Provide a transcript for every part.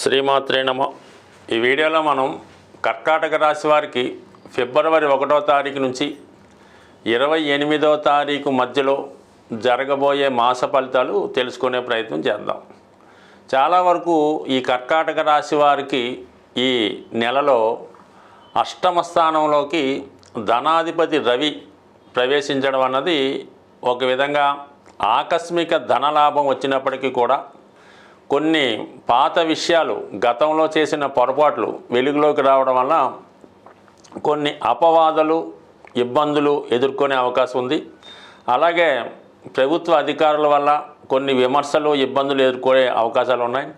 శ్రీమాత్రే నమ. ఈ వీడియోలో మనం కర్కాటక రాశి వారికి ఫిబ్రవరి ఒకటో తారీఖు నుంచి ఇరవై ఎనిమిదో తారీఖు మధ్యలో జరగబోయే మాస ఫలితాలు తెలుసుకునే ప్రయత్నం చేద్దాం. చాలా వరకు ఈ కర్కాటక రాశి వారికి ఈ నెలలో అష్టమ స్థానంలోకి ధనాధిపతి రవి ప్రవేశించడం అన్నది ఒక విధంగా ఆకస్మిక ధనలాభం వచ్చినప్పటికీ కూడా కొన్ని పాత విషయాలు గతంలో చేసిన పొరపాట్లు వెలుగులోకి రావడం వల్ల కొన్ని అపవాదాలు ఇబ్బందులు ఎదుర్కొనే అవకాశం ఉంది. అలాగే ప్రభుత్వ అధికారుల వల్ల కొన్ని విమర్శలు ఇబ్బందులు ఎదుర్కొనే అవకాశాలు ఉన్నాయి.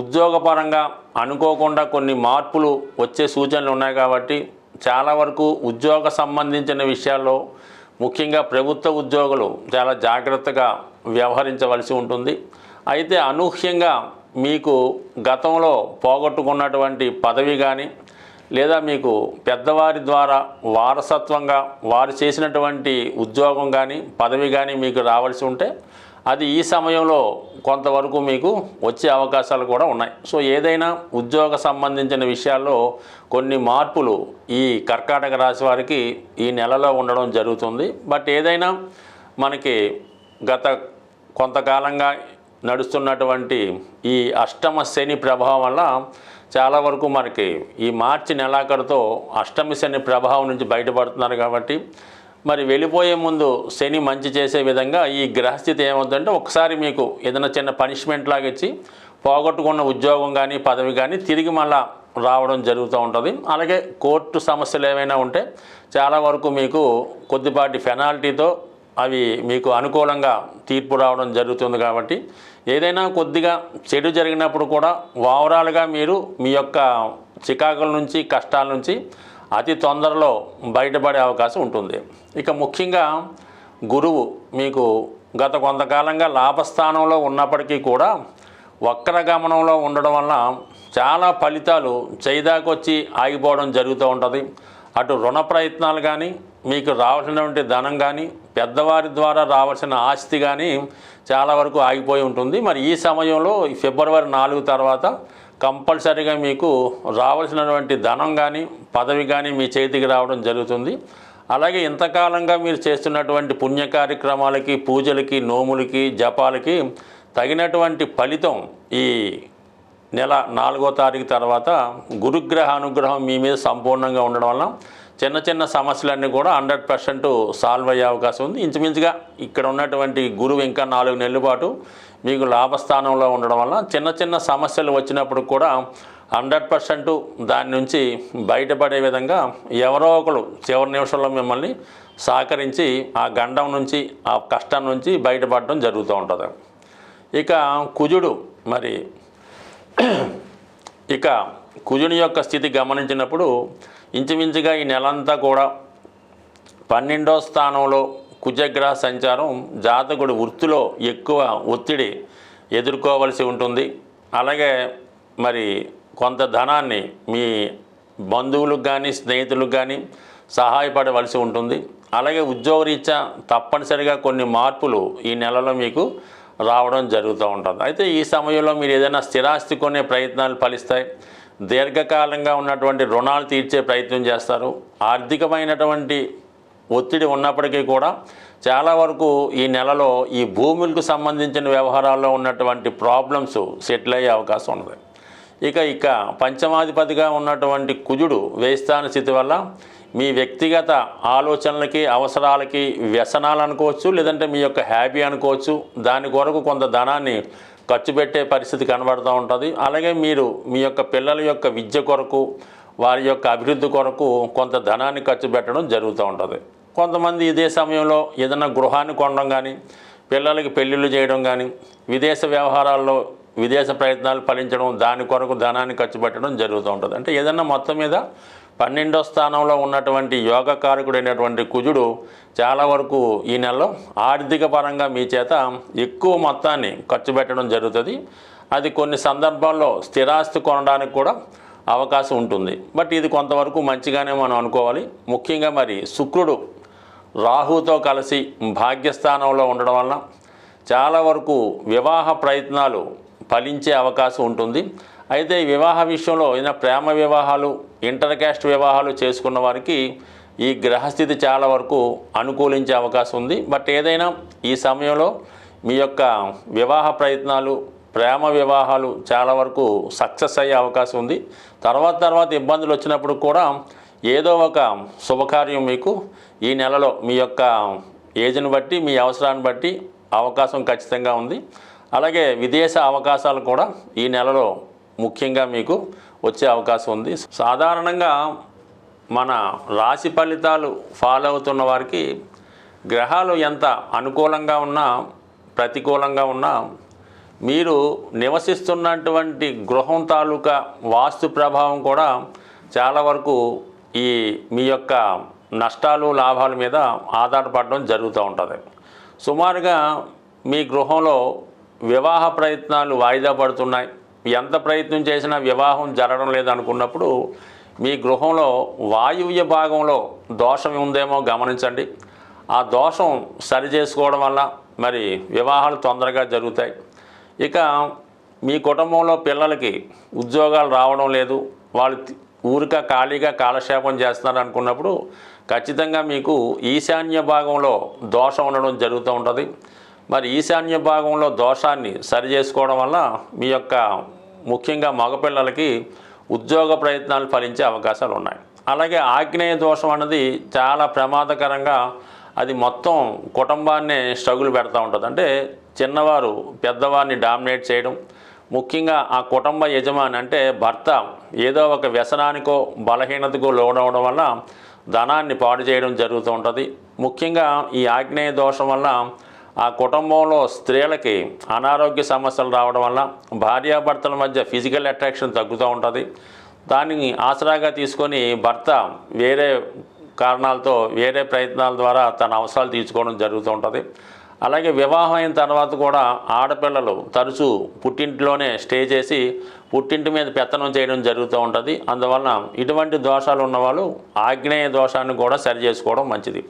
ఉద్యోగపరంగా అనుకోకుండా కొన్ని మార్పులు వచ్చే సూచనలు ఉన్నాయి కాబట్టి చాలా వరకు ఉద్యోగ సంబంధించిన విషయాల్లో ముఖ్యంగా ప్రభుత్వ ఉద్యోగులు చాలా జాగ్రత్తగా వ్యవహరించవలసి ఉంటుంది. అయితే అనూహ్యంగా మీకు గతంలో పోగొట్టుకున్నటువంటి పదవి కానీ లేదా మీకు పెద్దవారి ద్వారా వారసత్వంగా వారు చేసినటువంటి ఉద్యోగం కానీ పదవి కానీ మీకు రావాల్సి ఉంటే అది ఈ సమయంలో కొంతవరకు మీకు వచ్చే అవకాశాలు కూడా ఉన్నాయి. సో ఏదైనా ఉద్యోగ సంబంధించిన విషయాల్లో కొన్ని మార్పులు ఈ కర్కాటక రాశి వారికి ఈ నెలలో ఉండడం జరుగుతుంది. బట్ ఏదైనా మనకి గత కొంతకాలంగా నడుస్తున్నటువంటి ఈ అష్టమ శని ప్రభావం వల్ల చాలా వరకు మనకి ఈ మార్చి నెలాఖరుతో అష్టమి శని ప్రభావం నుంచి బయటపడుతున్నారు కాబట్టి మరి వెళ్ళిపోయే ముందు శని మంచి చేసే విధంగా ఈ గ్రహస్థితి ఏమవుతుందంటే ఒకసారి మీకు ఏదైనా చిన్న పనిష్మెంట్ లాగా ఇచ్చి పోగొట్టుకున్న ఉద్యోగం కానీ పదవి కానీ తిరిగి మళ్ళా రావడం జరుగుతూ ఉంటుంది. అలాగే కోర్టు సమస్యలు ఏమైనా ఉంటే చాలా వరకు మీకు కొద్దిపాటి పెనాల్టీతో అవి మీకు అనుకూలంగా తీర్పు రావడం జరుగుతుంది కాబట్టి ఏదైనా కొద్దిగా చెడు జరిగినప్పుడు కూడా ఓవరాల్గా మీరు మీ యొక్క చికాకుల నుంచి కష్టాల నుంచి అతి తొందరలో బయటపడే అవకాశం ఉంటుంది. ఇక ముఖ్యంగా గురువు మీకు గత కొంతకాలంగా లాభస్థానంలో ఉన్నప్పటికీ కూడా వక్రగమనంలో ఉండడం వల్ల చాలా ఫలితాలు చేదాకొచ్చి ఆగిపోవడం జరుగుతూ ఉంటుంది. అటు రుణ ప్రయత్నాలు కానీ మీకు రావాల్సినటువంటి ధనం కానీ పెద్దవారి ద్వారా రావాల్సిన ఆస్తి కానీ చాలా వరకు ఆగిపోయి ఉంటుంది. మరి ఈ సమయంలో ఈ ఫిబ్రవరి నాలుగు తర్వాత కంపల్సరీగా మీకు రావాల్సినటువంటి ధనం కానీ పదవి కానీ మీ చేతికి రావడం జరుగుతుంది. అలాగే ఇంతకాలంగా మీరు చేస్తున్నటువంటి పుణ్య కార్యక్రమాలకి పూజలకి నోములకి జపాలకి తగినటువంటి ఫలితం ఈ నెల నాలుగో తారీఖు తర్వాత గురుగ్రహ అనుగ్రహం మీ మీద సంపూర్ణంగా ఉండడం వల్ల చిన్న చిన్న సమస్యలన్నీ కూడా హండ్రెడ్ పర్సెంట్ సాల్వ్ అయ్యే అవకాశం ఉంది. ఇంచుమించుగా ఇక్కడ ఉన్నటువంటి గురువు ఇంకా నాలుగు నెలల పాటు మీకు లాభస్థానంలో ఉండడం వల్ల చిన్న చిన్న సమస్యలు వచ్చినప్పుడు కూడా హండ్రెడ్ పర్సెంట్ దాని నుంచి బయటపడే విధంగా ఎవరో ఒకరు చివరి నిమిషంలో మిమ్మల్ని సహకరించి ఆ గండం నుంచి ఆ కష్టం నుంచి బయటపడడం జరుగుతూ ఉంటుంది. ఇక కుజుడు మరి ఇక కుజుని యొక్క స్థితి గమనించినప్పుడు ఇంచుమించుగా ఈ నెలంతా కూడా పన్నెండో స్థానంలో కుజగ్రహ సంచారం జాతకుడు వృత్తిలో ఎక్కువ ఒత్తిడి ఎదుర్కోవలసి ఉంటుంది. అలాగే మరి కొంత ధనాన్ని మీ బంధువులకు కానీ స్నేహితులకు కానీ సహాయపడవలసి ఉంటుంది. అలాగే ఉద్యోగరీత్యా తప్పనిసరిగా కొన్ని మార్పులు ఈ నెలలో మీకు రావడం జరుగుతూ ఉంటుంది. అయితే ఈ సమయంలో మీరు ఏదైనా స్థిరాస్తి కొనే ప్రయత్నాలు ఫలిస్తాయి. దీర్ఘకాలంగా ఉన్నటువంటి రుణాలు తీర్చే ప్రయత్నం చేస్తారు. ఆర్థికమైనటువంటి ఒత్తిడి ఉన్నప్పటికీ కూడా చాలా వరకు ఈ నెలలో ఈ భూములకు సంబంధించిన వ్యవహారాల్లో ఉన్నటువంటి ప్రాబ్లమ్స్ సెటిల్ అయ్యే అవకాశం ఉన్నది. ఇక ఇక పంచమాధిపతిగా ఉన్నటువంటి కుజుడు వేస్తాన స్థితి వల్ల మీ వ్యక్తిగత ఆలోచనలకి అవసరాలకి వ్యసనాలు అనుకోవచ్చు లేదంటే మీ యొక్క హ్యాపీ అనుకోవచ్చు. దాని కొరకు కొంత ధనాన్ని ఖర్చు పెట్టే పరిస్థితి కనబడుతూ ఉంటుంది. అలాగే మీరు మీ యొక్క పిల్లల యొక్క విద్య కొరకు వారి యొక్క అభివృద్ధి కొరకు కొంత ధనాన్ని ఖర్చు పెట్టడం జరుగుతూ ఉంటుంది. కొంతమంది ఇదే సమయంలో ఏదైనా గృహాన్ని కొనడం కానీ పిల్లలకి పెళ్ళిళ్ళు చేయడం కానీ విదేశ వ్యవహారాల్లో విదేశ ప్రయత్నాలు ఫలించడం దాని కొరకు ధనాన్ని ఖర్చు పెట్టడం జరుగుతూ ఉంటుంది. అంటే ఏదన్నా మొత్తం మీద పన్నెండో స్థానంలో ఉన్నటువంటి యోగకారకుడైనటువంటి కుజుడు చాలా వరకు ఈ నెలలో ఆర్థిక పరంగా మీ చేత ఎక్కువ మొత్తాన్ని ఖర్చు పెట్టడం జరుగుతుంది. అది కొన్ని సందర్భాల్లో స్థిరాస్తి కొనడానికి కూడా అవకాశం ఉంటుంది. బట్ ఇది కొంతవరకు మంచిగానే మనం అనుకోవాలి. ముఖ్యంగా మరి శుక్రుడు రాహుతో కలిసి భాగ్యస్థానంలో ఉండడం వలన చాలా వరకు వివాహ ప్రయత్నాలు ఫలించే అవకాశం ఉంటుంది. అయితే ఈ వివాహ విషయంలో ఏదైనా ప్రేమ వివాహాలు ఇంటర్ క్యాస్ట్ వివాహాలు చేసుకున్న వారికి ఈ గ్రహస్థితి చాలా వరకు అనుకూలించే అవకాశం ఉంది. బట్ ఏదైనా ఈ సమయంలో మీ యొక్క వివాహ ప్రయత్నాలు ప్రేమ వివాహాలు చాలా వరకు సక్సెస్ అయ్యే అవకాశం ఉంది. తర్వాత తర్వాత ఇబ్బందులు వచ్చినప్పుడు కూడా ఏదో ఒక శుభకార్యం మీకు ఈ నెలలో మీ యొక్క ఏజ్ని బట్టి మీ అవసరాన్ని బట్టి అవకాశం ఖచ్చితంగా ఉంది. అలాగే విదేశ అవకాశాలు కూడా ఈ నెలలో ముఖ్యంగా మీకు వచ్చే అవకాశం ఉంది. సాధారణంగా మన రాశి ఫలితాలు ఫాలో అవుతున్న వారికి గ్రహాలు ఎంత అనుకూలంగా ఉన్నా ప్రతికూలంగా ఉన్నా మీరు నివసిస్తున్నటువంటి గృహం తాలూకా వాస్తు ప్రభావం కూడా చాలా వరకు ఈ మీ యొక్క నష్టాలు లాభాల మీద ఆధారపడడం జరుగుతూ ఉంటుంది. సుమారుగా మీ గృహంలో వివాహ ప్రయత్నాలు వాయిదా పడుతున్నాయి. ఎంత ప్రయత్నం చేసినా వివాహం జరగడం లేదనుకున్నప్పుడు మీ గృహంలో వాయువ్య భాగంలో దోషం ఉందేమో గమనించండి. ఆ దోషం సరి చేసుకోవడం వల్ల మరి వివాహాలు తొందరగా జరుగుతాయి. ఇక మీ కుటుంబంలో పిల్లలకి ఉద్యోగాలు రావడం లేదు. వాళ్ళు ఊరిక ఖాళీగా కాలక్షేపం చేస్తున్నారు అనుకున్నప్పుడు ఖచ్చితంగా మీకు ఈశాన్య భాగంలో దోషం ఉండడం జరుగుతూ ఉంటుంది. మరి ఈశాన్య భాగంలో దోషాన్ని సరి చేసుకోవడం వల్ల మీ యొక్క ముఖ్యంగా మగపిల్లలకి ఉద్యోగ ప్రయత్నాలు ఫలించే అవకాశాలు ఉన్నాయి. అలాగే ఆగ్నేయ దోషం అన్నది చాలా ప్రమాదకరంగా అది మొత్తం కుటుంబాన్నే స్ట్రగుల్ పెడతా ఉంటుంది. అంటే చిన్నవారు పెద్దవారిని డామినేట్ చేయడం ముఖ్యంగా ఆ కుటుంబ యజమాని అంటే భర్త ఏదో ఒక వ్యసనానికో బలహీనతకో లోనవడం వల్ల ధనాన్ని పాడు చేయడం జరుగుతూ ఉంటుంది. ముఖ్యంగా ఈ ఆగ్నేయ దోషం వల్ల ఆ కుటుంబంలో స్త్రీలకి అనారోగ్య సమస్యలు రావడం వల్ల భార్యాభర్తల మధ్య ఫిజికల్ అట్రాక్షన్ తగ్గుతూ ఉంటుంది. దాన్ని ఆసరాగా తీసుకొని భర్త వేరే కారణాలతో వేరే ప్రయత్నాల ద్వారా తన అవసరాలు తీర్చుకోవడం జరుగుతూ ఉంటుంది. అలాగే వివాహం అయిన తర్వాత కూడా ఆడపిల్లలు తరచూ పుట్టింటిలోనే స్టే చేసి పుట్టింటి మీద పెత్తనం చేయడం జరుగుతూ ఉంటుంది. అందువలన ఇటువంటి దోషాలు ఉన్నవాళ్ళు ఆగ్నేయ దోషాన్ని కూడా సరి చేసుకోవడం మంచిది.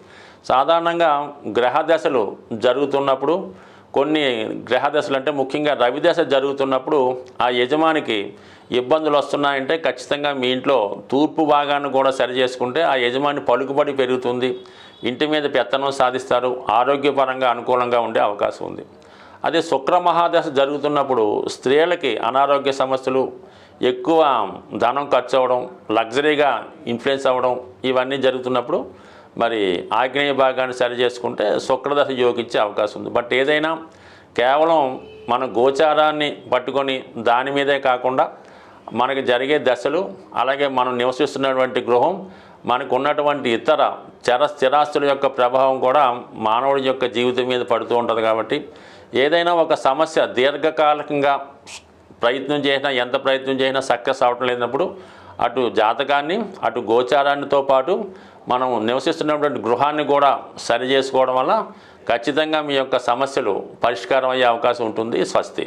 సాధారణంగా గ్రహ దశలు జరుగుతున్నప్పుడు కొన్ని గ్రహ దశలు అంటే ముఖ్యంగా రవి దశ జరుగుతున్నప్పుడు ఆ యజమానికి ఇబ్బందులు వస్తున్నాయంటే ఖచ్చితంగా మీ ఇంట్లో తూర్పు భాగాన్ని కూడా సరి చేసుకుంటే ఆ యజమాని పలుకుబడి పెరుగుతుంది. ఇంటి మీద పెత్తనం సాధిస్తారు. ఆరోగ్యపరంగా అనుకూలంగా ఉండే అవకాశం ఉంది. అదే శుక్ర మహాదశ జరుగుతున్నప్పుడు స్త్రీలకి అనారోగ్య సమస్యలు ఎక్కువ ధనం ఖర్చు అవ్వడం లగ్జరీగా ఇన్ఫ్లుయెన్స్ అవ్వడం ఇవన్నీ జరుగుతున్నప్పుడు మరి ఆగ్నేయ భాగాన్ని సరి చేసుకుంటే శుక్రదశ యోగించే అవకాశం ఉంది. బట్ ఏదైనా కేవలం మన గోచారాన్ని పట్టుకొని దాని మీదే కాకుండా మనకి జరిగే దశలు అలాగే మనం నివసిస్తున్నటువంటి గృహం మనకు ఉన్నటువంటి ఇతర చర స్థిరాస్తుల యొక్క ప్రభావం కూడా మానవుడి యొక్క జీవితం మీద పడుతూ ఉంటుంది కాబట్టి ఏదైనా ఒక సమస్య దీర్ఘకాలికంగా ప్రయత్నం చేసినా ఎంత ప్రయత్నం చేసినా సక్సెస్ అవటం లేనప్పుడు అటు జాతకాన్ని అటు గోచారాన్నితో పాటు మనం నివసిస్తున్నటువంటి గృహాన్ని కూడా సరి చేసుకోవడం వల్ల ఖచ్చితంగా మీ యొక్క సమస్యలు పరిష్కారం అయ్యే అవకాశం ఉంటుంది. స్వస్తి.